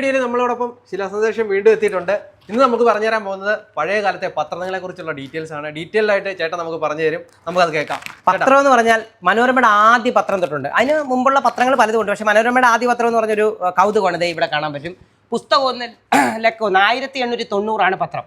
വീഡിയോയിൽ നമ്മളോടൊപ്പം ശിലാസന്ദേശം വീണ്ടും എത്തിയിട്ടുണ്ട്. ഇന്ന് നമുക്ക് പറഞ്ഞു തരാൻ പോകുന്നത് പഴയ കാലത്തെ പത്രങ്ങളെ കുറിച്ചുള്ള ഡീറ്റെയിൽസ് ആണ്. ഡീറ്റെയിൽ ആയിട്ട് ചേട്ടൻ നമുക്ക് പറഞ്ഞു തരും. നമുക്കത് കേൾക്കാം. പത്രം എന്ന് പറഞ്ഞാൽ മനോരമയുടെ ആദ്യ പത്രം തൊട്ടുണ്ട്. അതിന് മുമ്പുള്ള പത്രങ്ങൾ പലതും ഉണ്ട് പക്ഷെ മനോരമയുടെ ആദ്യ പത്രം എന്ന് പറഞ്ഞൊരു കൗതുകമാണ്. ഇവിടെ കാണാൻ പറ്റും. പുസ്തകം ഒന്ന് ലക്കം ആയിരത്തി എണ്ണൂറ്റി തൊണ്ണൂറാണ് പത്രം.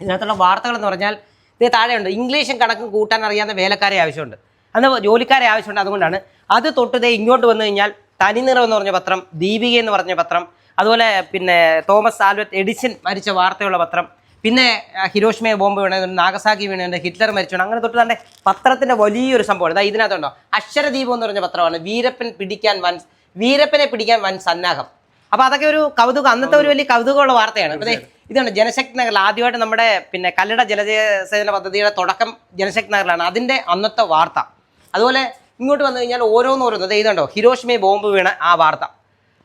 ഇതിനകത്തുള്ള വാർത്തകൾ എന്ന് പറഞ്ഞാൽ ഇത് താഴെയുണ്ട്. ഇംഗ്ലീഷും കണക്കും കൂട്ടാൻ അറിയാവുന്ന വേലക്കാരെ ആവശ്യമുണ്ട്. അന്ന് ജോലിക്കാരെ ആവശ്യമുണ്ട് അതുകൊണ്ടാണ്. അത് തൊട്ട് ദേ ഇങ്ങോട്ട് വന്നു കഴിഞ്ഞാൽ തനിനിറം എന്ന് പറഞ്ഞ പത്രം ദീപിക എന്ന് പറഞ്ഞ പത്രം അതുപോലെ പിന്നെ തോമസ് ആൽബർട്ട് എഡിസൺ മരിച്ച വാർത്തയുള്ള പത്രം പിന്നെ ഹിരോഷ്മയ ബോംബ് വീണത് നാഗസാക്കി വീണുണ്ട് ഹിറ്റ്ലർ മരിച്ചു അങ്ങനെ തൊട്ട് തന്നെ പത്രത്തിന്റെ വലിയൊരു സംഭവമാണ് ഇതാ ഇതിനകത്തുണ്ടോ? അക്ഷരദീപം എന്ന് പറഞ്ഞ പത്രമാണ് വീരപ്പൻ പിടിക്കാൻ വൻ വീരപ്പനെ പിടിക്കാൻ വൻ സന്നാഹം. അപ്പൊ അതൊക്കെ ഒരു കൗതുകം. അന്നത്തെ ഒരു വലിയ കൗതുകമുള്ള വാർത്തയാണ്. ഇതാണ് ജനശക്തി നഗറിൽ ആദ്യമായിട്ട് നമ്മുടെ പിന്നെ കല്ലട ജലസേചന പദ്ധതിയുടെ തുടക്കം ജനശക്തി നഗറിലാണ്. അതിന്റെ അന്നത്തെ വാർത്ത. അതുപോലെ ഇങ്ങോട്ട് വന്നു കഴിഞ്ഞാൽ ഓരോന്നോരോന്ന് ഇതുണ്ടോ? ഹിരോഷിമയെ ബോംബ് വീണ ആ വാർത്ത.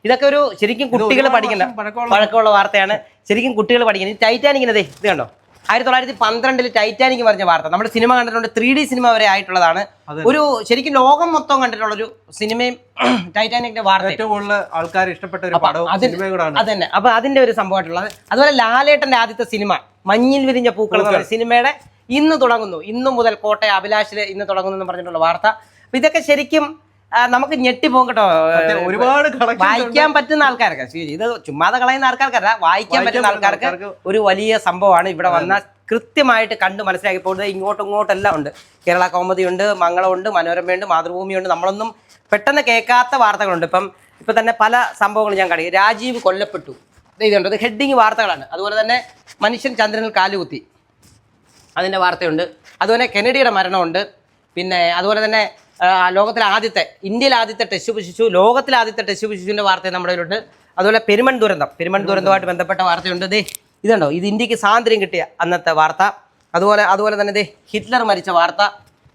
ഇതൊക്കെ ഒരു ശരിക്കും കുട്ടികൾ പഠിക്കേണ്ട പഴക്കമുള്ള വാർത്തയാണ്. ശരിക്കും കുട്ടികൾ പഠിക്കുന്നത് ടൈറ്റാനിക് ടൈറ്റാനിക്കിന് ദേ ഇത് കണ്ടോ? ആയിരത്തി തൊള്ളായിരത്തി പന്ത്രണ്ടിൽ ടൈറ്റാനിക് പറഞ്ഞ വാർത്ത. നമ്മുടെ സിനിമ കണ്ടിട്ടുണ്ട്. ത്രീ ഡി സിനിമ വരെ ആയിട്ടുള്ളതാണ്. ഒരു ശരിക്കും ലോകം മൊത്തം കണ്ടിട്ടുള്ള ഒരു സിനിമയും ടൈറ്റാനിക്കിന്റെ വാർത്ത ഏറ്റവും കൂടുതൽ ആൾക്കാർ ഇഷ്ടപ്പെട്ട ഒരു അതന്നെ. അപ്പൊ അതിന്റെ ഒരു സംഭവമായിട്ടുള്ളത്. അതുപോലെ ലാലേട്ടന്റെ ആദ്യത്തെ സിനിമ മഞ്ഞിൽ വിരിഞ്ഞ പൂക്കൾ എന്ന സിനിമയുടെ ഇന്ന് തുടങ്ങുന്നു. ഇന്നു മുതൽ കോട്ടയ അഭിലാഷിൽ ഇന്ന് തുടങ്ങുന്നു എന്ന് പറഞ്ഞിട്ടുള്ള വാർത്ത. ഇതൊക്കെ ശരിക്കും നമുക്ക് ഞെട്ടിപ്പോകും കേട്ടോ. ഒരുപാട് വായിക്കാൻ പറ്റുന്ന ആൾക്കാർക്ക് ഇത് ചുമ്മാതെ കളയുന്ന ആൾക്കാർക്കല്ല വായിക്കാൻ പറ്റുന്ന ആൾക്കാർക്ക് ഒരു വലിയ സംഭവമാണ് ഇവിടെ വന്ന കൃത്യമായിട്ട് കണ്ട് മനസ്സിലാക്കി പോകുന്നത്. ഇങ്ങോട്ടും ഇങ്ങോട്ടും എല്ലാം ഉണ്ട്. കേരള കോമഡി ഉണ്ട് മംഗളമുണ്ട് മനോരമയുണ്ട് മാതൃഭൂമിയുണ്ട് നമ്മളൊന്നും പെട്ടെന്ന് കേൾക്കാത്ത വാർത്തകളുണ്ട്. ഇപ്പം ഇപ്പം തന്നെ പല സംഭവങ്ങളും ഞാൻ കാണിക്കും. രാജീവ് കൊല്ലപ്പെട്ടു. ഇതുണ്ട്. ഇത് ഹെഡിങ് വാർത്തകളാണ്. അതുപോലെ തന്നെ മനുഷ്യൻ ചന്ദ്രനിൽ കാലുകുത്തി. അതിന്റെ വാർത്തയുണ്ട്. അതുപോലെ കെനഡിയുടെ മരണമുണ്ട്. പിന്നെ അതുപോലെ തന്നെ ലോകത്തിലെ ആദ്യത്തെ ഇന്ത്യയിലെ ആദ്യത്തെ ടെസ്റ്റ് ശിശു ലോകത്തിലെ ആദ്യത്തെ ടെസ്റ്റ് ശിശുവിന്റെ വാർത്ത നമ്മുടെ ഇതിലുണ്ട് അതുപോലെ പെരുമൺ ദുരന്തം പെരുമൺ ദുരന്തമായിട്ട് ബന്ധപ്പെട്ട വാർത്തയുണ്ട്. ദേ ഇതുണ്ടോ? ഇത് ഇന്ത്യയ്ക്ക് സ്വാതന്ത്ര്യം കിട്ടിയ അന്നത്തെ വാർത്ത. അതുപോലെ അതുപോലെ തന്നെ ദേ ഹിറ്റ്ലർ മരിച്ച വാർത്ത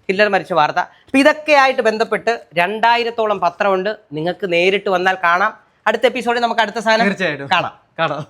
ഹിറ്റ്ലർ മരിച്ച വാർത്ത. അപ്പം ഇതൊക്കെയായിട്ട് ബന്ധപ്പെട്ട് രണ്ടായിരത്തോളം പത്രമുണ്ട്. നിങ്ങൾക്ക് നേരിട്ട് വന്നാൽ കാണാം. അടുത്ത എപ്പിസോഡിൽ നമുക്ക് അടുത്ത സാധനം തീർച്ചയായിട്ടും. കാണാം. കാണാം.